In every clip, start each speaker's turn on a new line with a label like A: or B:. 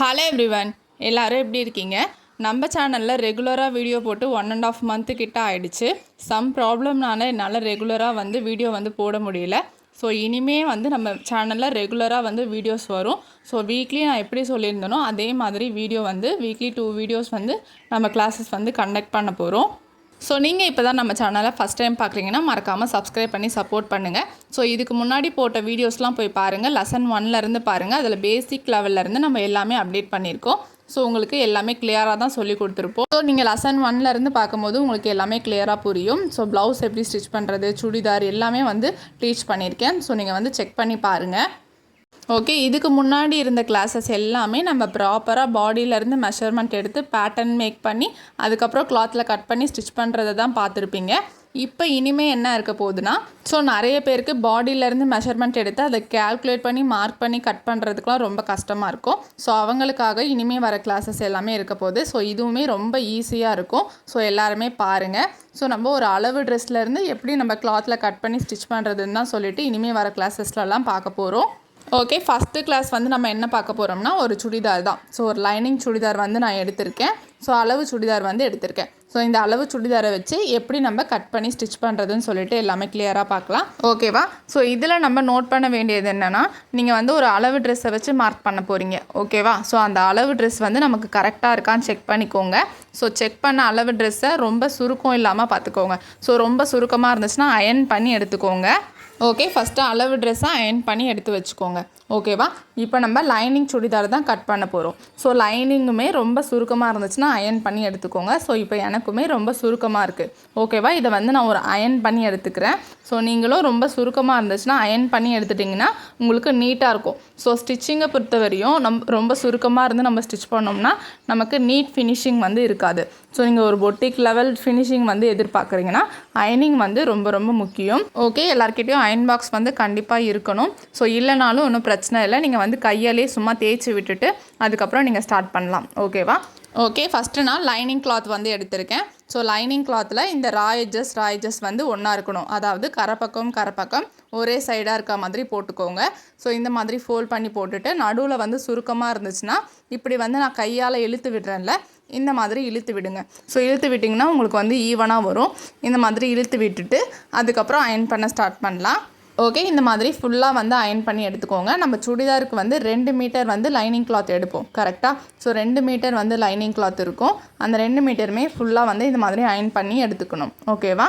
A: Hello everyone எல்லோரும் எப்படி இருக்கீங்க? நம்ம சேனலில் ரெகுலராக வீடியோ போட்டு ஒன் அண்ட் ஆஃப் மந்த்து கிட்ட ஆயிடுச்சு. சம் ப்ராப்ளம்னால என்னால் ரெகுலராக வந்து வீடியோ வந்து போட முடியல. ஸோ இனிமே வந்து நம்ம சேனலில் ரெகுலராக வந்து வீடியோஸ் வரும். ஸோ வீக்லி நான் எப்படி சொல்லியிருந்தேனோ அதே மாதிரி வீடியோ வந்து வீக்லி டூ வீடியோஸ் வந்து நம்ம கிளாஸஸ் வந்து கண்டக்ட் பண்ண போகிறோம் ஸோ நீங்கள் இப்போ தான் நம்ம சேனலை ஃபஸ்ட் டைம் பார்க்குறீங்கன்னா மறக்காமல் சப்ஸ்கிரைப் பண்ணி சப்போர்ட் பண்ணுங்கள் ஸோ இதுக்கு முன்னாடி போட்ட வீடியோஸ்லாம் போய் பாருங்கள் லெசன் ஒன்லேருந்து பாருங்கள் அதில் பேசிக் லெவல்லேருந்து நம்ம எல்லாமே அப்டேட் பண்ணியிருக்கோம். ஸோ உங்களுக்கு எல்லாமே கிளியராக தான் சொல்லி கொடுத்துருப்போம். ஸோ நீங்கள் லெசன் ஒன்லேருந்து பார்க்கும்போது உங்களுக்கு எல்லாமே கிளியராக புரியும். ஸோ ப்ளவுஸ் எப்படி ஸ்டிச் பண்ணுறது சுடிதார் எல்லாமே வந்து டீச் பண்ணியிருக்கேன். ஸோ நீங்கள் வந்து செக் பண்ணி பாருங்கள் ஓகே இதுக்கு முன்னாடி இருந்த கிளாஸஸ் எல்லாமே நம்ம ப்ராப்பராக பாடியிலேருந்து மெஷர்மெண்ட் எடுத்து பேட்டர்ன் மேக் பண்ணி அதுக்கப்புறம் கிளாத்தில் கட் பண்ணி ஸ்டிச் பண்ணுறதை தான் பார்த்துருப்பீங்க. இப்போ இனிமே என்ன இருக்க போகுதுன்னா ஸோ நிறைய பேருக்கு பாடியிலேருந்து மெஷர்மெண்ட் எடுத்து அதை கேல்குலேட் பண்ணி மார்க் பண்ணி கட் பண்ணுறதுக்குலாம் ரொம்ப கஷ்டமாக இருக்கும். ஸோ அவங்களுக்காக இனிமே வர கிளாஸஸ் எல்லாமே இருக்க போகுது. ஸோ இதுவுமே ரொம்ப ஈஸியாக இருக்கும். ஸோ எல்லாருமே பாருங்கள் ஸோ நம்ம ஒரு அளவு ட்ரெஸ்லேருந்து எப்படி நம்ம கிளாத்தில் கட் பண்ணி ஸ்டிச் பண்ணுறதுன்னு தான் சொல்லிட்டு இனிமேல் வர கிளாஸஸ்லலாம் பார்க்க போகிறோம் ஓகே ஃபஸ்ட்டு கிளாஸ் வந்து நம்ம என்ன பார்க்க போகிறோம்னா ஒரு சுடிதார் தான். ஸோ ஒரு லைனிங் சுடிதார் வந்து நான் எடுத்திருக்கேன். ஸோ அளவு சுடிதார் வந்து எடுத்திருக்கேன். ஸோ இந்த அளவு சுடிதாரை வச்சு எப்படி நம்ம கட் பண்ணி ஸ்டிச் பண்ணுறதுன்னு சொல்லிட்டு எல்லாமே கிளியராக பார்க்கலாம். ஓகேவா ஸோ இதில் நம்ம நோட் பண்ண வேண்டியது என்னென்னா நீங்கள் வந்து ஒரு அளவு ட்ரெஸ்ஸை வச்சு மார்க் பண்ண போகிறீங்க ஓகேவா ஸோ அந்த அளவு ட்ரெஸ் வந்து நமக்கு கரெக்டாக இருக்கான்னு செக் பண்ணிக்கோங்க. ஸோ செக் பண்ண அளவு ட்ரெஸ்ஸை ரொம்ப சுருக்கம் இல்லாமல் பார்த்துக்கோங்க. ஸோ ரொம்ப சுருக்கமாக இருந்துச்சுன்னா அயன் பண்ணி எடுத்துக்கோங்க. ஓகே ஃபஸ்ட்டு அளவு ட்ரெஸ்ஸை அயன் பண்ணி எடுத்து வச்சுக்கோங்க. ஓகேவா? இப்போ நம்ம லைனிங் சுடிதார் தான் கட் பண்ண போகிறோம் ஸோ லைனிங்குமே ரொம்ப சுருக்கமாக இருந்துச்சுன்னா அயன் பண்ணி எடுத்துக்கோங்க. ஸோ இப்போ எனக்குமே ரொம்ப சுருக்கமாக இருக்குது ஓகேவா? இதை வந்து நான் ஒரு அயன் பண்ணி எடுத்துக்கிறேன். ஸோ நீங்களும் ரொம்ப சுருக்கமாக இருந்துச்சுன்னா அயன் பண்ணி எடுத்துட்டிங்கன்னா உங்களுக்கு நீட்டாக இருக்கும். ஸோ ஸ்டிச்சிங்கை பொறுத்த வரையும் நம் ரொம்ப சுருக்கமாக இருந்து நம்ம ஸ்டிச் பண்ணோம்னா நமக்கு நீட் ஃபினிஷிங் வந்து இருக்காது. ஸோ நீங்கள் ஒரு பொட்டிக் லெவல் ஃபினிஷிங் வந்து எதிர்பார்க்குறீங்கன்னா அயனிங் வந்து ரொம்ப ரொம்ப முக்கியம். ஓகே எல்லாருக்கிட்டேயும் அயன் பாக்ஸ் வந்து கண்டிப்பாக இருக்கணும். ஸோ இல்லைனாலும் ஒன்றும் பிரச்சனை பிரச்சனை இல்லை. நீங்கள் வந்து கையாலே சும்மா தேய்ச்சி விட்டுட்டு அதுக்கப்புறம் நீங்கள் ஸ்டார்ட் பண்ணலாம். ஓகேவா ஓகே ஃபஸ்ட்டு நான் லைனிங் கிளாத் வந்து எடுத்திருக்கேன். ஸோ லைனிங் கிளாத்தில் இந்த ராயஜஸ் ராயஜஸ் வந்து ஒன்றா இருக்கணும். அதாவது கரப்பக்கம் கரப்பக்கம் ஒரே சைடாக இருக்க மாதிரி போட்டுக்கோங்க. ஸோ இந்த மாதிரி ஃபோல்ட் பண்ணி போட்டுட்டு நடுவில் வந்து சுருக்கமாக இருந்துச்சுன்னா இப்படி வந்து நான் கையால் இழுத்து விடுறேன்ல இந்த மாதிரி இழுத்து விடுங்க. ஸோ இழுத்து விட்டிங்கன்னா உங்களுக்கு வந்து ஈவனாக வரும். இந்த மாதிரி இழுத்து விட்டுட்டு அதுக்கப்புறம் அயன் பண்ண ஸ்டார்ட் பண்ணலாம். ஓகே இந்த மாதிரி ஃபுல்லாக வந்து அயன் பண்ணி எடுத்துக்கோங்க. நம்ம சுடிதாருக்கு வந்து ரெண்டு மீட்டர் வந்து லைனிங் கிளாத் எடுப்போம் கரெக்டாக ஸோ ரெண்டு மீட்டர் வந்து லைனிங் கிளாத் இருக்கும். அந்த ரெண்டு மீட்டருமே ஃபுல்லாக வந்து இந்த மாதிரி அயன் பண்ணி எடுத்துக்கணும். ஓகேவா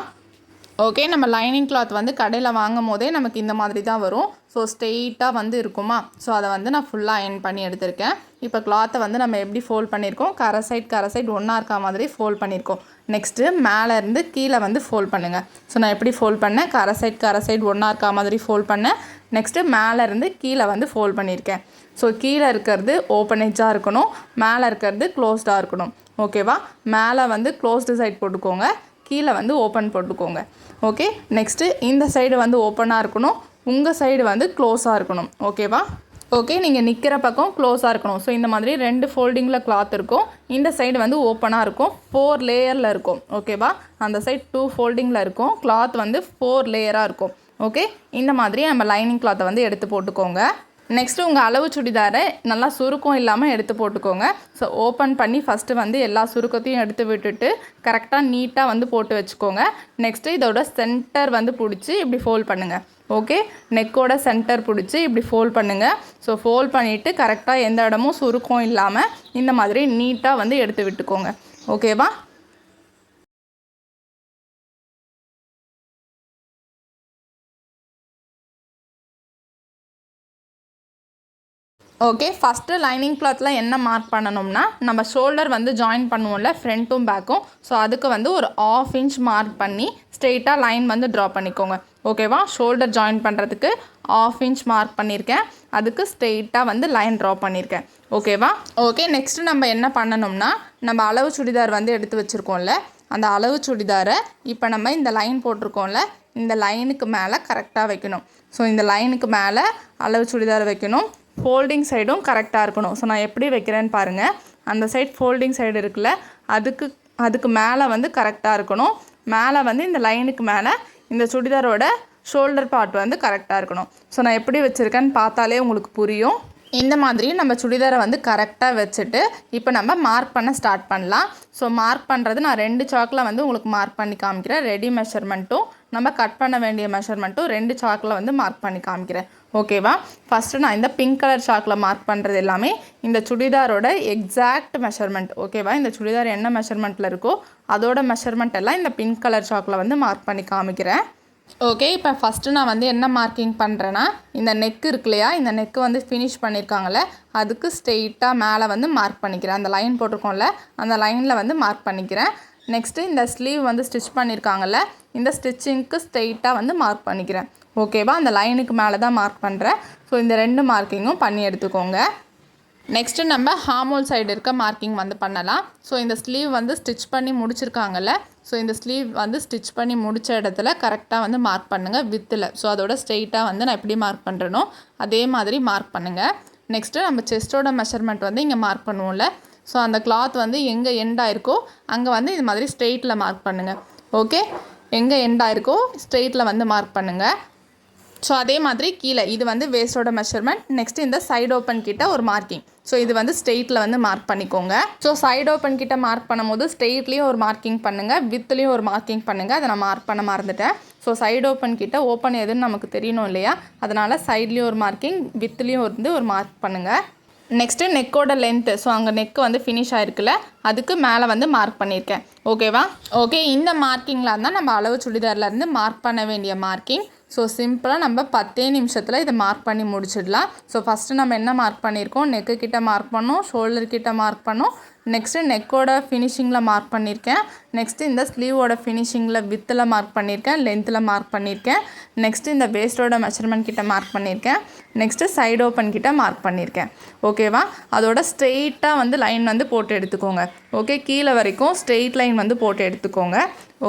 A: ஓகே நம்ம லைனிங் கிளாத் வந்து கடையில் வாங்கும் போதே நமக்கு இந்த மாதிரி தான் வரும். ஸோ ஸ்ட்ரெயிட்டாக வந்து இருக்குமா? ஸோ அதை வந்து நான் ஃபுல்லாக அயன் பண்ணி எடுத்திருக்கேன். இப்போ கிளாத்தை வந்து நம்ம எப்படி ஃபோல்ட் பண்ணியிருக்கோம்? கரை சைட் கரை சைட் ஒன்றா இருக்க மாதிரி ஃபோல்ட் பண்ணியிருக்கோம். நெக்ஸ்ட்டு மேலேருந்து கீழே வந்து ஃபோல்ட் பண்ணுங்கள் ஸோ நான் எப்படி ஃபோல்ட் பண்ணேன்? கரை சைட் கரை சைட் ஒன்றா இருக்க மாதிரி ஃபோல்ட் பண்ணேன். நெக்ஸ்ட்டு மேலேருந்து கீழே வந்து ஃபோல்ட் பண்ணியிருக்கேன். ஸோ கீழே இருக்கிறது ஓப்பனேஜாக இருக்கணும். மேலே இருக்கிறது க்ளோஸ்டாக இருக்கணும். ஓகேவா மேலே வந்து க்ளோஸ்டு சைட் போட்டுக்கோங்க. கீழே வந்து ஓப்பன் போட்டுக்கோங்க. ஓகே நெக்ஸ்ட்டு இந்த சைடு வந்து ஓப்பனாக இருக்கணும். உங்கள் சைடு வந்து க்ளோஸாக இருக்கணும். ஓகேவா ஓகே நீங்கள் நிற்கிற பக்கம் க்ளோஸாக இருக்கணும். ஸோ இந்த மாதிரி ரெண்டு ஃபோல்டிங்கில் கிளாத் இருக்கும். இந்த சைடு வந்து ஓப்பனாக இருக்கும். ஃபோர் லேயரில் இருக்கும். ஓகேவா அந்த சைடு டூ ஃபோல்டிங்கில் இருக்கும். கிளாத் வந்து ஃபோர் லேயராக இருக்கும். ஓகே இந்த மாதிரி நம்ம லைனிங் கிளாத்தை வந்து எடுத்து போட்டுக்கோங்க. நெக்ஸ்ட்டு உங்கள் அளவு சுடிதாரை நல்லா சுருக்கம் இல்லாமல் எடுத்து போட்டுக்கோங்க. ஸோ ஓப்பன் பண்ணி ஃபஸ்ட்டு வந்து எல்லா சுருக்கத்தையும் எடுத்து விட்டுட்டு கரெக்டாக நீட்டாக வந்து போட்டு வச்சுக்கோங்க. நெக்ஸ்ட்டு இதோட சென்டர் வந்து பிடிச்சி இப்படி ஃபோல்ட் பண்ணுங்கள் ஓகே நெக்கோட சென்டர் பிடிச்சி இப்படி ஃபோல்ட் பண்ணுங்கள் ஸோ ஃபோல்ட் பண்ணிவிட்டு கரெக்டாக எந்த இடமும் சுருக்கம் இல்லாமல் இந்த மாதிரி நீட்டாக வந்து எடுத்து விட்டுக்கோங்க. ஓகேவா ஓகே ஃபஸ்ட்டு லைனிங் கிளாத்தில் என்ன மார்க் பண்ணணும்னா நம்ம ஷோல்டர் வந்து ஜாயின் பண்ணுவோம்ல ஃப்ரண்ட்டும் பேக்கும் ஸோ அதுக்கு வந்து ஒரு ஆஃப் இன்ச் மார்க் பண்ணி ஸ்ட்ரெயிட்டாக லைன் வந்து ட்ரா பண்ணிக்கோங்க. ஓகேவா ஷோல்டர் ஜாயின் பண்ணுறதுக்கு ஆஃப் இன்ச் மார்க் பண்ணியிருக்கேன் அதுக்கு ஸ்ட்ரெயிட்டாக வந்து லைன் ட்ரா பண்ணியிருக்கேன் ஓகேவா ஓகே நெக்ஸ்ட்டு நம்ம என்ன பண்ணணும்னா நம்ம அளவு சுடிதார் வந்து எடுத்து வச்சுருக்கோம்ல அந்த அளவு சுடிதாரை இப்போ நம்ம இந்த லைன் போட்டிருக்கோம்ல இந்த லைனுக்கு மேலே கரெக்டாக வைக்கணும். ஸோ இந்த லைனுக்கு மேலே அளவு சுடிதார் வைக்கணும். ஃபோல்டிங் சைடும் கரெக்டாக இருக்கணும். ஸோ நான் எப்படி வைக்கிறேன்னு பாருங்கள் அந்த சைட் ஃபோல்டிங் சைடு இருக்குல்ல அதுக்கு அதுக்கு மேலே வந்து கரெக்டாக இருக்கணும். மேலே வந்து இந்த லைனுக்கு மேலே இந்த சுடிதாரோட ஷோல்டர் பார்ட் வந்து கரெக்டாக இருக்கணும். ஸோ நான் எப்படி வச்சுருக்கேன்னு பார்த்தாலே உங்களுக்கு புரியும். இந்த மாதிரி நம்ம சுடிதாரை வந்து கரெக்டாக வச்சுட்டு இப்போ நம்ம மார்க் பண்ண ஸ்டார்ட் பண்ணலாம். ஸோ மார்க் பண்ணுறது நான் ரெண்டு சாக்கில் வந்து உங்களுக்கு மார்க் பண்ணி காமிக்கிறேன். ரெடி மெஷர்மெண்ட்டும் நம்ம கட் பண்ண வேண்டிய மெஷர்மெண்ட்டும் ரெண்டு சாக்கில் வந்து மார்க் பண்ணி காமிக்கிறேன். ஓகேவா? ஃபஸ்ட்டு நான் இந்த பிங்க் கலர் சாக்கில் மார்க் பண்ணுறது எல்லாமே இந்த சுடிதாரோட எக்ஸாக்ட் மெஷர்மெண்ட் ஓகேவா? இந்த சுடிதார் என்ன மெஷர்மெண்ட்டில் இருக்கோ அதோட மெஷர்மெண்ட் எல்லாம் இந்த பிங்க் கலர் சாக்கில் வந்து மார்க் பண்ணி காமிக்கிறேன். ஓகே இப்போ ஃபஸ்ட்டு நான் வந்து என்ன மார்க்கிங் பண்ணுறேன்னா இந்த நெக் இருக்கு இல்லையா? இந்த நெக்கு வந்து ஃபினிஷ் பண்ணியிருக்காங்கல்ல அதுக்கு ஸ்ட்ரெயிட்டாக மேலே வந்து மார்க் பண்ணிக்கிறேன். அந்த லைன் போட்டிருக்கோம்ல அந்த லைனில் வந்து மார்க் பண்ணிக்கிறேன். நெக்ஸ்ட்டு இந்த ஸ்லீவ் வந்து ஸ்டிச் பண்ணியிருக்காங்கல்ல இந்த ஸ்டிச்சிங்க்கு ஸ்ட்ரெயிட்டாக வந்து மார்க் பண்ணிக்கிறேன். ஓகேவா? அந்த லைனுக்கு மேலே தான் மார்க் பண்ணுறேன் ஸோ இந்த ரெண்டு மார்க்கிங்கும் பண்ணி எடுத்துக்கோங்க. நெக்ஸ்ட்டு நம்ம ஹார்மோல் சைடு இருக்க மார்க்கிங் வந்து பண்ணலாம். ஸோ இந்த ஸ்லீவ் வந்து ஸ்டிச் பண்ணி முடிச்சிருக்காங்கல்ல? ஸோ இந்த ஸ்லீவ் வந்து ஸ்டிச் பண்ணி முடித்த இடத்துல கரெக்டாக வந்து மார்க் பண்ணுங்கள் வித்தில் ஸோ அதோட ஸ்ட்ரெயிட்டாக வந்து நான் எப்படி மார்க் பண்ணுறனோ அதே மாதிரி மார்க் பண்ணுங்கள் நெக்ஸ்ட்டு நம்ம செஸ்ட்டோட மெஷர்மெண்ட் வந்து இங்கே மார்க் பண்ணுவோம்ல? ஸோ அந்த கிளாத் வந்து எங்கே எண்ட் ஆயிருக்கோ அங்கே வந்து இது மாதிரி ஸ்ட்ரெயிட்டில் மார்க் பண்ணுங்கள் ஓகே எங்கே எண்ட் ஆயிருக்கோ ஸ்ட்ரெயிட்டில் வந்து மார்க் பண்ணுங்கள் ஸோ அதே மாதிரி கீழே இது வந்து வேஸ்டோட மெஷர்மெண்ட் நெக்ஸ்ட் இந்த சைடு ஓப்பன் கிட்ட ஒரு மார்க்கிங் ஸோ இது வந்து ஸ்ட்ரெயிட்டில் வந்து மார்க் பண்ணிக்கோங்க. ஸோ சைடு ஓப்பன் கிட்ட மார்க் பண்ணும்போது ஸ்ட்ரெயிட்லேயும் ஒரு மார்க்கிங் பண்ணுங்கள் வித்லேயும் ஒரு மார்க்கிங் பண்ணுங்கள் அதை நான் மார்க் பண்ண மறந்துட்டேன். ஸோ சைடு ஓப்பன் கிட்ட ஓப்பன் எதுன்னு நமக்கு தெரியணும் இல்லையா? அதனால் சைட்லேயும் ஒரு மார்க்கிங் வித்லேயும் வந்து ஒரு மார்க் பண்ணுங்கள் நெக்ஸ்ட்டு நெக்கோட லென்த்து ஸோ அங்கே நெக் வந்து ஃபினிஷ் ஆயிருக்குல்ல அதுக்கு மேலே வந்து மார்க் பண்ணியிருக்கேன் ஓகேவா ஓகே இந்த மார்க்கிங்கில் இருந்தால் நம்ம அளவு சுடிதார்லேருந்து மார்க் பண்ண வேண்டிய மார்க்கிங் ஸோ சிம்பிளாக நம்ம பத்தே நிமிஷத்தில் இதை மார்க் பண்ணி முடிச்சிடலாம். ஸோ ஃபஸ்ட்டு நம்ம என்ன மார்க் பண்ணியிருக்கோம்? நெக்கு கிட்டே மார்க் பண்ணோம் ஷோல்டர் கிட்டே மார்க் பண்ணோம். நெக்ஸ்ட்டு நெக்கோட ஃபினிஷிங்கில் மார்க் பண்ணியிருக்கேன். நெக்ஸ்ட்டு இந்த ஸ்லீவோட ஃபினிஷிங்கில் வித்தில் மார்க் பண்ணியிருக்கேன் லென்த்தில் மார்க் பண்ணியிருக்கேன். நெக்ஸ்ட்டு இந்த வேஸ்டோட மெஷர்மெண்ட் கிட்ட மார்க் பண்ணியிருக்கேன். நெக்ஸ்ட்டு சைடு ஓப்பன் கிட்ட மார்க் பண்ணியிருக்கேன். ஓகேவா அதோட ஸ்ட்ரெயிட்டாக வந்து லைன் வந்து போட்டு எடுத்துக்கோங்க. ஓகே கீழே வரைக்கும் ஸ்ட்ரெயிட் லைன் வந்து போட்டு எடுத்துக்கோங்க.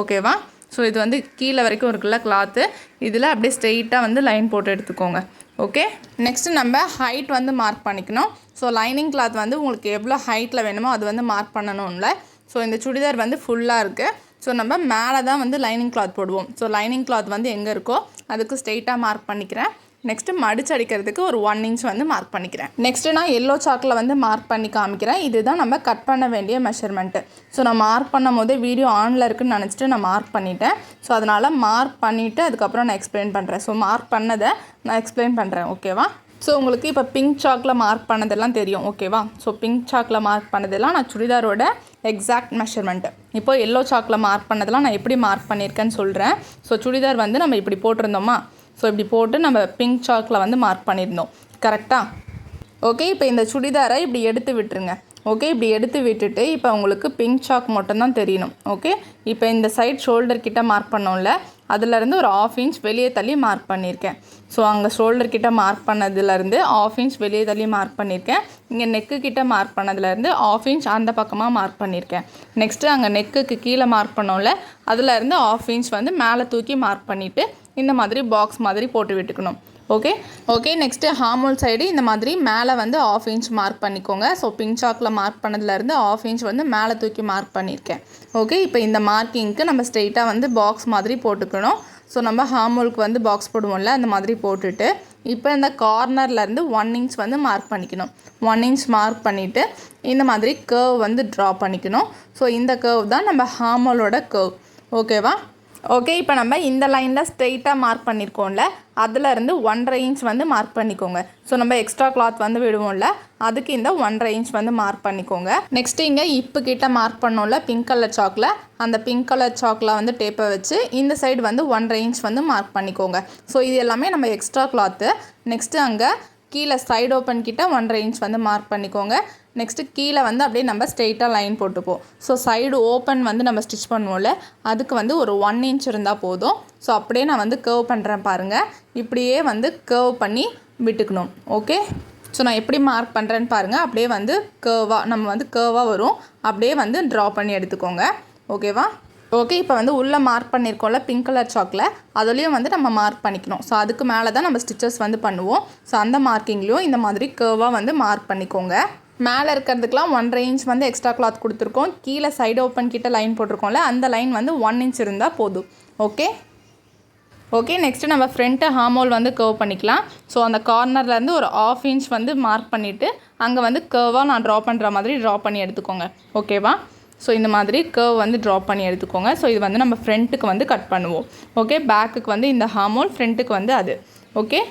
A: ஓகேவா ஸோ இது வந்து கீழே வரைக்கும் இருக்குல்ல கிளாத்து இதில் அப்படியே ஸ்ட்ரெயிட்டாக வந்து லைன் போட்டு எடுத்துக்கோங்க. ஓகே நெக்ஸ்ட்டு நம்ம ஹைட் வந்து மார்க் பண்ணிக்கணும். ஸோ லைனிங் கிளாத் வந்து உங்களுக்கு எவ்வளோ ஹைட்டில் வேணுமோ அது வந்து மார்க் பண்ணணும்ல. ஸோ இந்த சுடிதார் வந்து ஃபுல்லாக இருக்குது ஸோ நம்ம மேலே தான் வந்து லைனிங் கிளாத் போடுவோம். ஸோ லைனிங் கிளாத் வந்து எங்கே இருக்கோ அதுக்கு ஸ்ட்ரெயிட்டாக மார்க் பண்ணிக்கிறேன். நெக்ஸ்ட்டு மடிச்சு அடிக்கிறதுக்கு ஒரு ஒன் இன்ச் வந்து மார்க் பண்ணிக்கிறேன். நெக்ஸ்ட்டு நான் எல்லோ சாக்கில் வந்து மார்க் பண்ணி காமிக்கிறேன். இதுதான் நம்ம கட் பண்ண வேண்டிய மெஷர்மெண்ட்டு ஸோ நான் மார்க் பண்ணும் போதே வீடியோ ஆனில் இருக்குன்னு நினச்சிட்டு நான் மார்க் பண்ணிட்டேன். ஸோ அதனால் மார்க் பண்ணிவிட்டு அதுக்கப்புறம் நான் எக்ஸ்பிளைன் பண்ணுறேன் ஸோ மார்க் பண்ணதை நான் எக்ஸ்பிளைன் பண்ணுறேன் ஓகேவா ஸோ உங்களுக்கு இப்போ பிங்க் சாக்கில் மார்க் பண்ணதெல்லாம் தெரியும். ஓகேவா ஸோ பிங்க் சாக்கில் மார்க் பண்ணதெல்லாம் நான் சுடிதாரோட எக்ஸாக்ட் மெஷர்மெண்ட்டு இப்போ எல்லோ சாக்கில் மார்க் பண்ணதெல்லாம் நான் எப்படி மார்க் பண்ணியிருக்கேன்னு சொல்கிறேன் ஸோ சுடிதார் வந்து நம்ம இப்படி போட்டிருந்தோமா? ஸோ இப்படி போட்டு நம்ம பிங்க் சாக்கில் வந்து மார்க் பண்ணியிருந்தோம் கரெக்டாக ஓகே இப்போ இந்த சுடிதாரை இப்படி எடுத்து விட்டுருங்க. ஓகே இப்படி எடுத்து விட்டுட்டு இப்போ உங்களுக்கு பிங்க் சாக் மட்டும்தான் தெரியணும். ஓகே இப்போ இந்த சைட் ஷோல்டர் கிட்ட மார்க் பண்ணோம்ல அதுலேருந்து ஒரு ஆஃப் இன்ச் வெளியே தள்ளி மார்க் பண்ணியிருக்கேன் ஸோ அங்கே ஷோல்டர் கிட்ட மார்க் பண்ணதுலேருந்து ஆஃப் இன்ச் வெளியே தள்ளி மார்க் பண்ணியிருக்கேன் இங்கே நெக்கு கிட்ட மார்க் பண்ணதுலேருந்து ஆஃப் இன்ச் அந்த பக்கமாக மார்க் பண்ணியிருக்கேன் நெக்ஸ்ட்டு அங்கே நெக்குக்கு கீழே மார்க் பண்ணோம்ல அதுலேருந்து ஆஃப் இன்ச் வந்து மேலே தூக்கி மார்க் பண்ணிவிட்டு இந்த மாதிரி பாக்ஸ் மாதிரி போட்டு விட்டுக்கணும். Okay okay next armhole side இந்த மாதிரி மேலே வந்து ஆஃப் இன்ச் மார்க் பண்ணிக்கோங்க. ஸோ பிங்க் சாக்கில் மார்க் பண்ணதுலேருந்து ஆஃப் இன்ச் வந்து மேலே தூக்கி மார்க் பண்ணியிருக்கேன் ஓகே இப்போ இந்த மார்க்கிங்க்கு நம்ம ஸ்ட்ரெயிட்டாக வந்து பாக்ஸ் மாதிரி போட்டுக்கணும். ஸோ நம்ம ஹார்மோலுக்கு வந்து பாக்ஸ் போடுவோம்ல அந்த மாதிரி போட்டுட்டு இப்போ இந்த கார்னர்லேருந்து ஒன் இன்ச் வந்து மார்க் பண்ணிக்கணும். ஒன் இன்ச் மார்க் பண்ணிவிட்டு இந்த மாதிரி கர்வ் வந்து ட்ரா பண்ணிக்கணும். ஸோ இந்த கர்வ் தான் நம்ம ஹார்மோலோட கர்வ் ஓகேவா ஓகே இப்போ நம்ம இந்த லைனில் ஸ்ட்ரெயிட்டாக மார்க் பண்ணியிருக்கோம்ல அதுலேருந்து ஒன்றரை இன்ச் வந்து மார்க் பண்ணிக்கோங்க. ஸோ நம்ம எக்ஸ்ட்ரா கிளாத் வந்து விடுவோம்ல அதுக்கு இந்த ஒன்றரை இன்ச் வந்து மார்க் பண்ணிக்கோங்க. நெக்ஸ்ட்டு இங்கே இப்போ கிட்ட மார்க் பண்ணோம்ல பிங்க் கலர் சாக்கில் அந்த பிங்க் கலர் சாக்கில் வந்து டேப்பை வச்சு இந்த சைடு வந்து ஒன்றரை இன்ச் வந்து மார்க் பண்ணிக்கோங்க. ஸோ இது எல்லாமே நம்ம எக்ஸ்ட்ரா கிளாத்து நெக்ஸ்ட்டு அங்கே கீழே சைடு ஓப்பன் கிட்ட ஒன்றரை இன்ச் வந்து மார்க் பண்ணிக்கோங்க. நெக்ஸ்ட்டு கீழே வந்து அப்படியே நம்ம ஸ்ட்ரெயிட்டாக லைன் போட்டுப்போம். ஸோ சைடு ஓப்பன் வந்து நம்ம ஸ்டிச் பண்ணுவோம்ல அதுக்கு வந்து ஒரு ஒன் இன்ச் இருந்தால் போதும். ஸோ அப்படியே நான் வந்து கர்வ் பண்ணுறேன் பாருங்கள் இப்படியே வந்து கர்வ் பண்ணி விட்டுக்கணும். ஓகே ஸோ நான் எப்படி மார்க் பண்ணுறேன்னு பாருங்கள் அப்படியே வந்து கேர்வாக நம்ம வந்து கேர்வாக வரும். அப்படியே வந்து ட்ரா பண்ணி எடுத்துக்கோங்க. ஓகேவா ஓகே இப்போ வந்து உள்ளே மார்க் பண்ணியிருக்கோம்ல பிங்க் கலர் சாக்கில் அதுலேயும் வந்து நம்ம மார்க் பண்ணிக்கணும். ஸோ அதுக்கு மேலே தான் நம்ம ஸ்டிச்சஸ் வந்து பண்ணுவோம். ஸோ அந்த மார்க்கிங்லேயும் இந்த மாதிரி கேர்வாக வந்து மார்க் பண்ணிக்கோங்க. மேலே இருக்கிறதுக்கெலாம் ஒன்றரை இன்ச் வந்து எக்ஸ்ட்ரா கிளாத் கொடுத்துருக்கோம். கீழே சைடு ஓப்பன் கிட்ட லைன் போட்டிருக்கோம்ல அந்த லைன் வந்து ஒன் இன்ச் இருந்தால் போதும். ஓகே ஓகே நெக்ஸ்ட்டு நம்ம ஃப்ரண்ட்டு ஹார்மோல் வந்து கர்வ் பண்ணிக்கலாம். ஸோ அந்த கார்னர்லேருந்து ஒரு ஆஃப் இன்ச் வந்து மார்க் பண்ணிவிட்டு அங்கே வந்து கர்வாக நான் ட்ரா பண்ணுற மாதிரி ட்ரா பண்ணி எடுத்துக்கோங்க. ஓகேவா ஸோ இந்த மாதிரி கர்வ் வந்து ட்ரா பண்ணி எடுத்துக்கோங்க. ஸோ இது வந்து நம்ம ஃப்ரண்ட்டுக்கு வந்து கட் பண்ணுவோம். ஓகே பேக்குக்கு வந்து இந்த ஹார்மோல் ஃப்ரண்ட்டுக்கு வந்து அது. ஓகே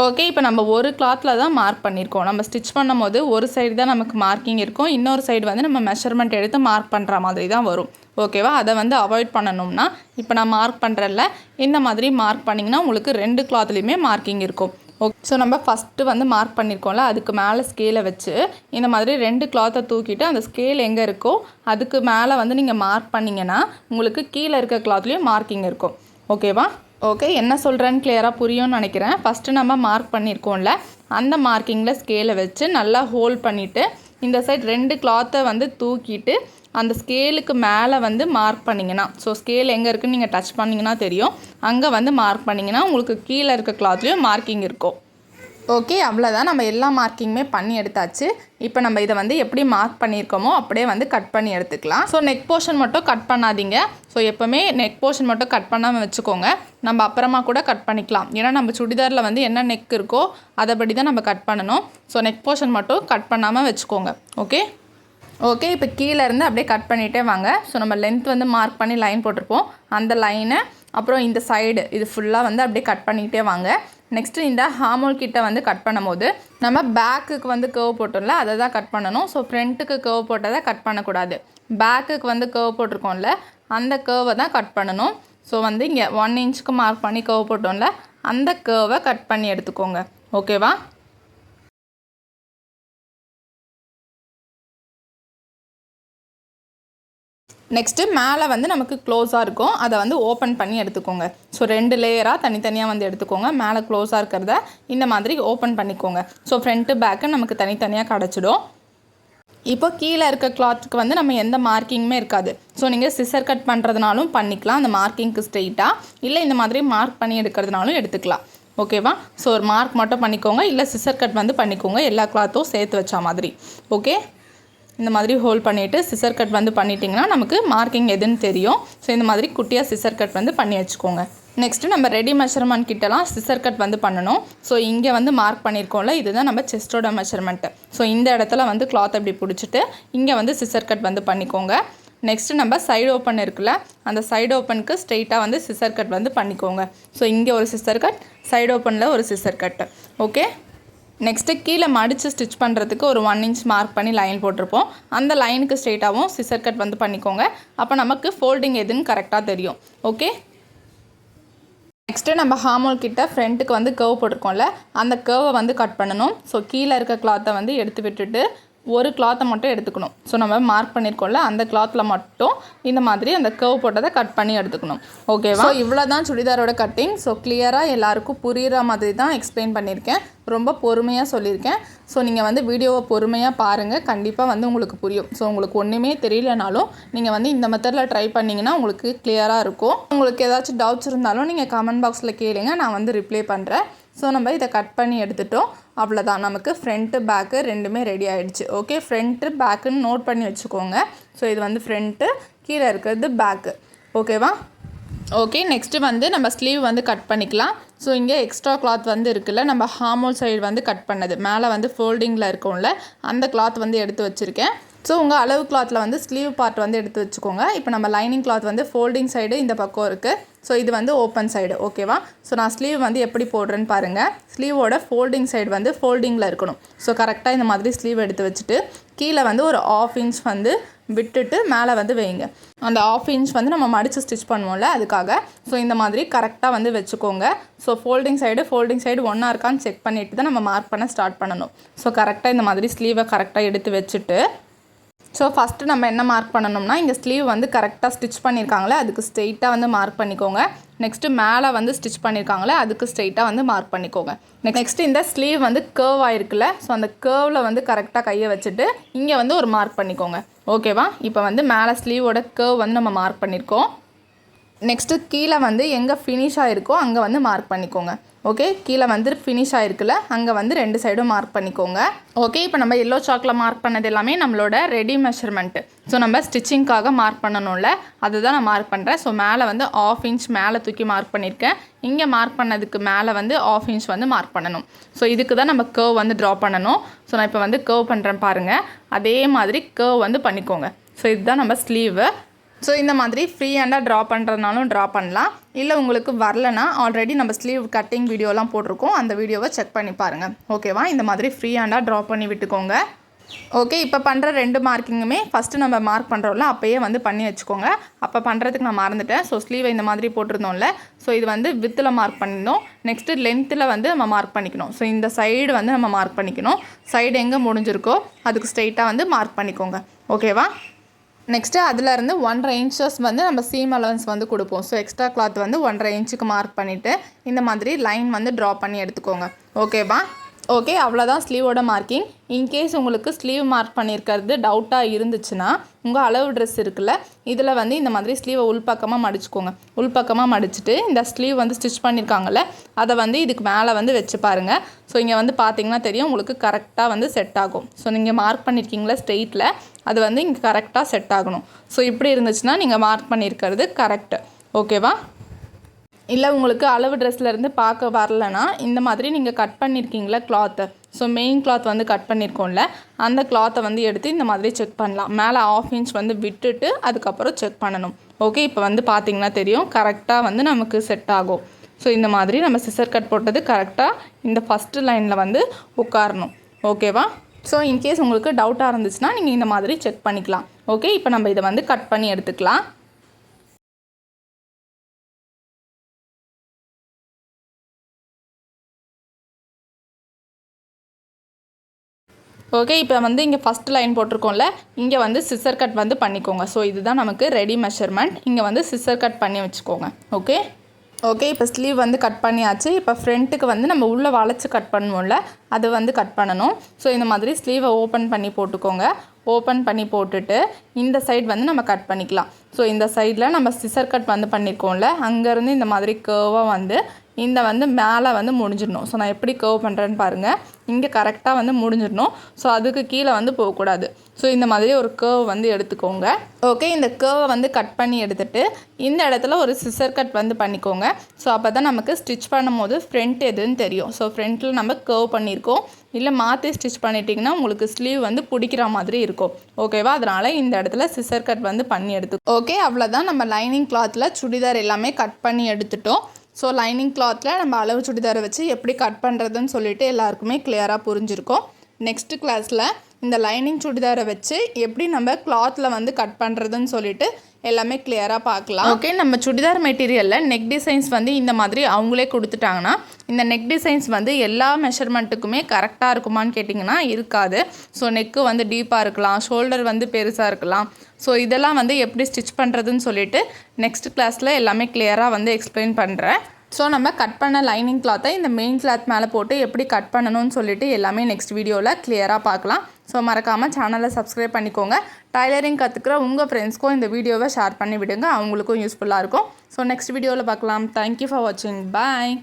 A: ஓகே இப்போ நம்ம ஒரு கிளாத்தில் தான் மார்க் பண்ணியிருக்கோம் நம்ம ஸ்டிச் பண்ணும்போது ஒரு சைடு தான் நமக்கு மார்க்கிங் இருக்கும். இன்னொரு சைடு வந்து நம்ம மெஷர்மெண்ட் எடுத்து மார்க் பண்ணுற மாதிரி தான் வரும். ஓகேவா அதை வந்து அவாய்ட் பண்ணணும்னா இப்போ நான் மார்க் பண்ணுறல இந்த மாதிரி மார்க் பண்ணிங்கன்னா உங்களுக்கு ரெண்டு கிளாத்லேயுமே மார்க்கிங் இருக்கும். ஓகே ஸோ நம்ம ஃபஸ்ட்டு வந்து மார்க் பண்ணியிருக்கோம்ல அதுக்கு மேலே ஸ்கேலை வச்சு இந்த மாதிரி ரெண்டு கிளாத்தை தூக்கிட்டு அந்த ஸ்கேல் எங்கே இருக்கோ அதுக்கு மேலே வந்து நீங்கள் மார்க் பண்ணிங்கன்னா உங்களுக்கு கீழே இருக்க கிளாத்லேயும் மார்க்கிங் இருக்கும். ஓகேவா ஓகே என்ன சொல்கிறேன்னு கிளியராக புரியும்னு நினைக்கிறேன். ஃபஸ்ட்டு நம்ம மார்க் பண்ணியிருக்கோம்ல அந்த மார்க்கிங்கில் ஸ்கேலை வச்சு நல்லா ஹோல்ட் பண்ணிவிட்டு இந்த சைட் ரெண்டு கிளாத்தை வந்து தூக்கிட்டு அந்த ஸ்கேலுக்கு மேலே வந்து மார்க் பண்ணிங்கன்னா ஸோ ஸ்கேல் எங்கே இருக்குன்னு நீங்கள் டச் பண்ணிங்கன்னா தெரியும். அங்கே வந்து மார்க் பண்ணிங்கன்னா உங்களுக்கு கீழே இருக்க கிளாத்லேயும் மார்க்கிங் இருக்கும். ஓகே அவ்வளோதான் நம்ம எல்லா மார்க்கிங்குமே பண்ணி எடுத்தாச்சு. இப்போ நம்ம இதை வந்து எப்படி மார்க் பண்ணியிருக்கோமோ அப்படியே வந்து கட் பண்ணி எடுத்துக்கலாம். ஸோ நெக் போர்ஷன் மட்டும் கட் பண்ணாதீங்க. ஸோ எப்போவுமே நெக் போர்ஷன் மட்டும் கட் பண்ணாமல் வச்சுக்கோங்க. நம்ம அப்புறமா கூட கட் பண்ணிக்கலாம். ஏன்னா நம்ம சுடிதாரில் வந்து என்ன நெக் இருக்கோ அதைப்படி தான் நம்ம கட் பண்ணணும். ஸோ நெக் போர்ஷன் மட்டும் கட் பண்ணாமல் வச்சுக்கோங்க. ஓகே ஓகே இப்போ கீழே இருந்து அப்படியே கட் பண்ணிகிட்டே வாங்க. ஸோ நம்ம லென்த் வந்து மார்க் பண்ணி லைன் போட்டிருப்போம். அந்த லைனை அப்புறம் இந்த சைடு இது ஃபுல்லாக வந்து அப்படியே கட் பண்ணிக்கிட்டே வாங்க. நெக்ஸ்ட்டு இந்த ஹார்மோல் கிட்ட வந்து கட் பண்ணும்போது நம்ம பேக்குக்கு வந்து கேர்வ் போட்டோம்ல அதை தான் கட் பண்ணணும். ஸோ ஃப்ரண்ட்டுக்கு கேர்வ் போட்டதை கட் பண்ணக்கூடாது. பேக்குக்கு வந்து கேர்வ் போட்டிருக்கோம்ல அந்த கேர்வை தான் கட் பண்ணணும். ஸோ வந்து இங்கே ஒன் இன்ச்சுக்கு மார்க் பண்ணி கேர்வ் போட்டோம்ல அந்த கேர்வை கட் பண்ணி எடுத்துக்கோங்க. ஓகேவா நெக்ஸ்ட்டு மேலே வந்து நமக்கு க்ளோஸாக இருக்கும். அதை வந்து ஓப்பன் பண்ணி எடுத்துக்கோங்க. ஸோ ரெண்டு லேயராக தனித்தனியாக வந்து எடுத்துக்கோங்க. மேலே க்ளோஸாக இருக்கிறத இந்த மாதிரி ஓப்பன் பண்ணிக்கோங்க. ஸோ ஃப்ரண்ட்டு பேக்கு நமக்கு தனித்தனியாக கிடச்சிடும். இப்போ கீழே இருக்க கிளாத்துக்கு வந்து நம்ம எந்த மார்க்கிங்குமே இருக்காது. ஸோ நீங்கள் சிசர் கட் பண்ணுறதுனாலும் பண்ணிக்கலாம். அந்த மார்க்கிங்க்கு ஸ்ட்ரெயிட்டாக இல்லை இந்த மாதிரி மார்க் பண்ணி எடுக்கிறதுனாலும் எடுத்துக்கலாம். ஓகேவா ஸோ ஒரு மார்க் மட்டும் பண்ணிக்கோங்க. இல்லை சிசர் கட் வந்து பண்ணிக்கோங்க. எல்லா கிளாத்தும் சேர்த்து வச்சா மாதிரி. ஓகே இந்த மாதிரி ஹோல்ட் பண்ணிவிட்டு சிசர் கட் வந்து பண்ணிட்டிங்கன்னா நமக்கு மார்க்கிங் எதுன்னு தெரியும். ஸோ இந்த மாதிரி குட்டியாக சிசர் கட் வந்து பண்ணி வச்சுக்கோங்க. நெக்ஸ்ட்டு நம்ம ரெடி மெஷர்மெண்ட் கிட்டலாம் சிசர் கட் வந்து பண்ணணும். ஸோ இங்கே வந்து மார்க் பண்ணியிருக்கோம்ல இதுதான் நம்ம செஸ்டோட மெஷர்மெண்ட்டு ஸோ இந்த இடத்துல வந்து கிளாத் அப்படி பிடிச்சிட்டு இங்கே வந்து சிசர் கட் வந்து பண்ணிக்கோங்க. நெக்ஸ்ட்டு நம்ம சைடு ஓப்பன் இருக்குல்ல அந்த சைடு ஓப்பனுக்கு ஸ்ட்ரெயிட்டாக வந்து சிசர் கட் வந்து பண்ணிக்கோங்க. ஸோ இங்கே ஒரு சிசர் கட் சைடு ஓப்பனில் ஒரு சிசர் கட்டு ஓகே நெக்ஸ்ட்டு கீழே மடித்து ஸ்டிச் பண்ணுறதுக்கு ஒரு ஒன் இன்ச் மார்க் பண்ணி லைன் போட்டிருப்போம். அந்த லைனுக்கு ஸ்ட்ரெயிட்டாகவும் சிசர் கட் வந்து பண்ணிக்கோங்க. அப்போ நமக்கு ஃபோல்டிங் எதுன்னு கரெக்டாக தெரியும். ஓகே நெக்ஸ்ட்டு நம்ம ஹார்மோல் கிட்ட ஃப்ரண்ட்டுக்கு வந்து கர்வ் போட்டிருக்கோம்ல அந்த கர்வை வந்து கட் பண்ணணும். ஸோ கீழே இருக்க கிளாத்தை வந்து எடுத்து விட்டுட்டு ஒரு கிளாத்தை மட்டும் எடுத்துக்கணும். ஸோ நம்ம மார்க் பண்ணியிருக்கோம்ல அந்த கிளாத்தில் மட்டும் இந்த மாதிரி அந்த கர்வ் போட்டதை கட் பண்ணி எடுத்துக்கணும். ஓகேவா இவ்வளோ தான் சுடிதாரோட கட்டிங் ஸோ கிளியராக எல்லாருக்கும் புரிகிற மாதிரி தான் எக்ஸ்பிளைன் பண்ணியிருக்கேன். ரொம்ப பொறுமையாக சொல்லியிருக்கேன். ஸோ நீங்கள் வந்து வீடியோவை பொறுமையாக பாருங்கள் கண்டிப்பாக வந்து உங்களுக்கு புரியும். ஸோ உங்களுக்கு ஒன்றுமே தெரியலனாலும் நீங்கள் வந்து இந்த மெத்தடில் ட்ரை பண்ணிங்கன்னா உங்களுக்கு கிளியராக இருக்கும். உங்களுக்கு ஏதாச்சும் டவுட்ஸ் இருந்தாலும் நீங்கள் கமெண்ட் பாக்ஸில் கேளுங்க. நான் வந்து ரிப்ளை பண்ணுறேன் ஸோ நம்ம இதை கட் பண்ணி எடுத்துட்டோம். அவ்வளோதான் நமக்கு ஃப்ரண்ட்டு பேக்கு ரெண்டுமே ரெடி ஆகிடுச்சு ஓகே ஃப்ரண்ட்டு பேக்குன்னு நோட் பண்ணி வச்சுக்கோங்க. ஸோ இது வந்து ஃப்ரண்ட்டு கீழே இருக்கிறது பேக்கு ஓகேவா ஓகே நெக்ஸ்ட்டு வந்து நம்ம ஸ்லீவ் வந்து கட் பண்ணிக்கலாம். ஸோ இங்கே எக்ஸ்ட்ரா கிளாத் வந்து இருக்குல்ல நம்ம ஹார்மோல் சைடு வந்து கட் பண்ணது. மேலே வந்து ஃபோல்டிங்கில் இருக்கும்ல அந்த கிளாத் வந்து எடுத்து வச்சுருக்கேன். ஸோ உங்கள் அளவு கிளாத்தில் வந்து ஸ்லீவ் பார்ட் வந்து எடுத்து வச்சுக்கோங்க. இப்போ நம்ம லைனிங் கிளாத் வந்து ஃபோல்டிங் சைடு இந்த பக்கம் இருக்குது ஸோ இது வந்து ஓப்பன் சைடு ஓகேவா ஸோ நான் ஸ்லீவ் வந்து எப்படி போடுறேன்னு பாருங்கள் ஸ்லீவோட ஃபோல்டிங் சைடு வந்து ஃபோல்டிங்கில் இருக்கணும். ஸோ கரெக்டாக இந்த மாதிரி ஸ்லீவ் எடுத்து வச்சுட்டு கீழே வந்து ஒரு ஆஃப் இன்ச் வந்து விட்டுட்டு மேலே வந்து வைங்க. அந்த ஆஃப் இன்ச் வந்து நம்ம மடித்து ஸ்டிச் பண்ணுவோம்ல அதுக்காக. ஸோ இந்த மாதிரி கரெக்டாக வந்து வச்சுக்கோங்க. So folding side folding side ஒன்றா இருக்கான்னு செக் பண்ணிவிட்டு தான் நம்ம மார்க் பண்ண ஸ்டார்ட் பண்ணணும். ஸோ கரெக்டாக இந்த மாதிரி ஸ்லீவை கரெக்டாக எடுத்து வச்சுட்டு ஸோ ஃபஸ்ட்டு நம்ம என்ன மார்க் பண்ணணும்னா இங்கே ஸ்லீவ் வந்து கரெக்டாக ஸ்டிச் பண்ணியிருக்காங்களே அதுக்கு ஸ்ட்ரெயிட்டாக வந்து மார்க் பண்ணிக்கோங்க. நெக்ஸ்ட்டு மேலே வந்து ஸ்டிச் பண்ணியிருக்காங்களே அதுக்கு ஸ்ட்ரெயிட்டாக வந்து மார்க் பண்ணிக்கோங்க. நெக்ஸ்ட்டு இந்த ஸ்லீவ் வந்து கேர்வ் ஆயிருக்குல்ல ஸோ அந்த கேர்வில் வந்து கரெக்டாக கையை வச்சுட்டு இங்கே வந்து ஒரு மார்க் பண்ணிக்கோங்க. ஓகேவா இப்போ வந்து மேலே ஸ்லீவோட கேர்வ் வந்து நம்ம மார்க் பண்ணியிருக்கோம் நெக்ஸ்ட்டு கீழே வந்து எங்கே ஃபினிஷ் ஆகிருக்கோ அங்கே வந்து மார்க் பண்ணிக்கோங்க. ஓகே கீழே வந்து ஃபினிஷ் ஆகிருக்குல்ல அங்கே வந்து ரெண்டு சைடும் மார்க் பண்ணிக்கோங்க. ஓகே இப்போ நம்ம எல்லோ சாக்கில் மார்க் பண்ணது எல்லாமே நம்மளோட ரெடி மெஷர்மெண்ட்டு ஸோ நம்ம ஸ்டிச்சிங்க்காக மார்க் பண்ணணும்ல அதுதான் நான் மார்க் பண்ணுறேன் ஸோ மேலே வந்து ஆஃப் இன்ச் மேலே தூக்கி மார்க் பண்ணியிருக்கேன் இங்கே மார்க் பண்ணதுக்கு மேலே வந்து ஆஃப் இன்ச் வந்து மார்க் பண்ணணும். ஸோ இதுக்கு தான் நம்ம கேர்வ் வந்து ட்ரா பண்ணணும். ஸோ நான் இப்போ வந்து கர்வ் பண்ணுறேன் பாருங்கள் அதே மாதிரி கேர்வ் வந்து பண்ணிக்கோங்க. ஸோ இதுதான் நம்ம ஸ்லீவு ஸோ இந்த மாதிரி ஃப்ரீ ஹேண்டாக ட்ரா பண்ணுறதுனாலும் ட்ரா பண்ணலாம். இல்லை உங்களுக்கு வரலனா ஆல்ரெடி நம்ம ஸ்லீவ் கட்டிங் வீடியோலாம் போட்டிருக்கோம். அந்த வீடியோவை செக் பண்ணி பாருங்கள் ஓகேவா இந்த மாதிரி ஃப்ரீ ஹேண்டாக ட்ரா பண்ணி விட்டுக்கோங்க. ஓகே இப்போ பண்ணுற ரெண்டு மார்க்கிங்குமே ஃபஸ்ட்டு நம்ம மார்க் பண்ணுறோம்ல அப்போயே வந்து பண்ணி வச்சுக்கோங்க. அப்போ பண்ணுறதுக்கு நான் மறந்துட்டேன். ஸோ ஸ்லீவை இந்த மாதிரி போட்டிருந்தோம்ல. ஸோ இது வந்து வித்தில் மார்க் பண்ணியிருந்தோம் நெக்ஸ்ட்டு லென்த்தில் வந்து நம்ம மார்க் பண்ணிக்கணும். ஸோ இந்த சைடு வந்து நம்ம மார்க் பண்ணிக்கணும். சைடு எங்கே முடிஞ்சிருக்கோ அதுக்கு ஸ்ட்ரெயிட்டாக வந்து மார்க் பண்ணிக்கோங்க. ஓகேவா நெக்ஸ்ட்டு அதிலேருந்து ஒன்றரை இன்ச்சஸ் வந்து நம்ம சீம் அலவன்ஸ் வந்து கொடுப்போம். ஸோ எக்ஸ்ட்ரா கிளாத் வந்து ஒன்றரை இன்ச்சுக்கு மார்க் பண்ணிவிட்டு இந்த மாதிரி லைன் வந்து ட்ரா பண்ணி எடுத்துக்கோங்க. ஓகேவா ஓகே அவ்வளோதான் ஸ்லீவோட மார்க்கிங் இன்கேஸ் உங்களுக்கு ஸ்லீவ் மார்க் பண்ணியிருக்கிறது டவுட்டாக இருந்துச்சுன்னா உங்கள் அளவு ட்ரெஸ் இருக்குல்ல இதில் வந்து இந்த மாதிரி ஸ்லீவை உள்பக்கமாக மடிச்சுக்கோங்க. உள்பக்கமாக மடிச்சுட்டு இந்த ஸ்லீவ் வந்து ஸ்டிச் பண்ணியிருக்காங்கல்ல அதை வந்து இதுக்கு மேலே வந்து வச்சு பாருங்கள் ஸோ இங்கே வந்து பார்த்தீங்கன்னா தெரியும் உங்களுக்கு கரெக்டாக வந்து செட் ஆகும். ஸோ நீங்கள் மார்க் பண்ணியிருக்கீங்களா ஸ்ட்ரெயிட்டில் அது வந்து இங்கே கரெக்டாக செட் ஆகணும். ஸோ இப்படி இருந்துச்சுன்னா நீங்கள் மார்க் பண்ணியிருக்கிறது கரெக்ட் ஓகேவா இல்லை உங்களுக்கு அளவு ட்ரெஸ்லேருந்து பார்க்க வரலனா இந்த மாதிரி நீங்கள் கட் பண்ணியிருக்கீங்களா கிளாத்தை ஸோ மெயின் கிளாத் வந்து கட் பண்ணியிருக்கோம்ல அந்த கிளாத்தை வந்து எடுத்து இந்த மாதிரி செக் பண்ணலாம். மேலே ஆஃப் இன்ச் வந்து விட்டுட்டு அதுக்கப்புறம் செக் பண்ணணும். ஓகே இப்போ வந்து பார்த்தீங்கன்னா தெரியும் கரெக்டாக வந்து நமக்கு செட் ஆகும். ஸோ இந்த மாதிரி நம்ம சிசர் கட் போட்டது கரெக்டாக இந்த ஃபஸ்ட்டு லைனில் வந்து உட்காரணும். ஓகேவா ஸோ இன்கேஸ் உங்களுக்கு டவுட்டாக இருந்துச்சுன்னா நீங்கள் இந்த மாதிரி செக் பண்ணிக்கலாம். ஓகே இப்போ நம்ம இதை வந்து கட் பண்ணி எடுத்துக்கலாம். ஓகே இப்போ வந்து இங்கே ஃபஸ்ட் லைன் போட்டிருக்கோம்ல இங்கே வந்து சிசர் கட் வந்து பண்ணிக்கோங்க. ஸோ இதுதான் நமக்கு ரெடி மெஷர்மெண்ட் இங்கே வந்து சிசர் கட் பண்ணி வச்சுக்கோங்க. ஓகே ஓகே இப்போ ஸ்லீவ் வந்து கட் பண்ணியாச்சு. இப்போ ஃப்ரண்ட்டுக்கு வந்து நம்ம உள்ளே வளைச்சி கட் பண்ணுவோம்ல அது வந்து கட் பண்ணணும். ஸோ இந்த மாதிரி ஸ்லீவை ஓப்பன் பண்ணி போட்டுக்கோங்க. ஓப்பன் பண்ணி போட்டுட்டு இந்த சைடு வந்து நம்ம கட் பண்ணிக்கலாம். ஸோ இந்த சைடில் நம்ம சிசர் கட் வந்து பண்ணியிருக்கோம்ல அங்கேருந்து இந்த மாதிரி கேர்வாக வந்து இந்த வந்து மேலே வந்து முடிஞ்சிடணும். ஸோ நான் எப்படி கர்வ் பண்ணுறேன்னு பாருங்கள் இங்கே கரெக்டாக வந்து முடிஞ்சிடணும். ஸோ அதுக்கு கீழே வந்து போகக்கூடாது. ஸோ இந்த மாதிரி ஒரு கேர்வ் வந்து எடுத்துக்கோங்க. ஓகே இந்த கேர்வை வந்து கட் பண்ணி எடுத்துகிட்டு இந்த இடத்துல ஒரு சிசர் கட் வந்து பண்ணிக்கோங்க. ஸோ அப்போ தான் நமக்கு ஸ்டிச் பண்ணும்போது ஃப்ரண்ட் எதுன்னு தெரியும். ஸோ ஃப்ரண்ட்டில் நம்ம கேர்வ் பண்ணியிருக்கோம். இல்லை மாற்றி ஸ்டிச் பண்ணிட்டிங்கன்னா உங்களுக்கு ஸ்லீவ் வந்து பிடிக்கிற மாதிரி இருக்கும். ஓகேவா அதனால் இந்த இடத்துல சிசர் கட் வந்து பண்ணி எடுத்து ஓகே அவ்வளோதான் நம்ம லைனிங் கிளாத்தில் சுடிதார் எல்லாமே கட் பண்ணி எடுத்துட்டோம். ஸோ லைனிங் கிளாத்தில் நம்ம அளவு சுடிதாரை வச்சு எப்படி கட் பண்ணுறதுன்னு சொல்லிட்டு எல்லாருக்குமே கிளியராக புரிஞ்சிருக்கோம். நெக்ஸ்ட்டு கிளாஸில் இந்த லைனிங் சுடிதாரை வச்சு எப்படி நம்ம கிளாத்தில் வந்து கட் பண்ணுறதுன்னு சொல்லிட்டு எல்லாமே கிளியராக பார்க்கலாம். ஓகே நம்ம சுடிதார் மெட்டீரியலில் நெக் டிசைன்ஸ் வந்து இந்த மாதிரி அவங்களே கொடுத்துட்டாங்கன்னா இந்த நெக் டிசைன்ஸ் வந்து எல்லா மெஷர்மெண்ட்டுக்குமே கரெக்டாக இருக்குமான்னு கேட்டிங்கன்னா இருக்காது. ஸோ நெக்கு வந்து டீப்பாக இருக்கலாம் ஷோல்டர் வந்து பெருசாக இருக்கலாம். ஸோ இதெல்லாம் வந்து எப்படி ஸ்டிச் பண்ணுறதுன்னு சொல்லிட்டு நெக்ஸ்ட் கிளாஸில் எல்லாமே கிளியராக வந்து எக்ஸ்பிளைன் பண்ணுறேன் ஸோ நம்ம கட் பண்ண லைனிங் கிளாத்தை இந்த மெயின் கிளாத் மேலே போட்டு எப்படி கட் பண்ணணும்னு சொல்லிட்டு எல்லாமே நெக்ஸ்ட் வீடியோவில் கிளியராக பார்க்கலாம். ஸோ மறக்காமல் சேனலை சப்ஸ்கிரைப் பண்ணிக்கோங்க. டைலரிங் கற்றுக்கிற உங்கள் ஃப்ரெண்ட்ஸ்க்கும் இந்த வீடியோவை ஷேர் பண்ணி விடுங்க. அவங்களுக்கும் யூஸ்ஃபுல்லாக இருக்கும். ஸோ நெக்ஸ்ட் வீடியோவில் பார்க்கலாம். தேங்க்யூ ஃபார் வாட்சிங் பாய்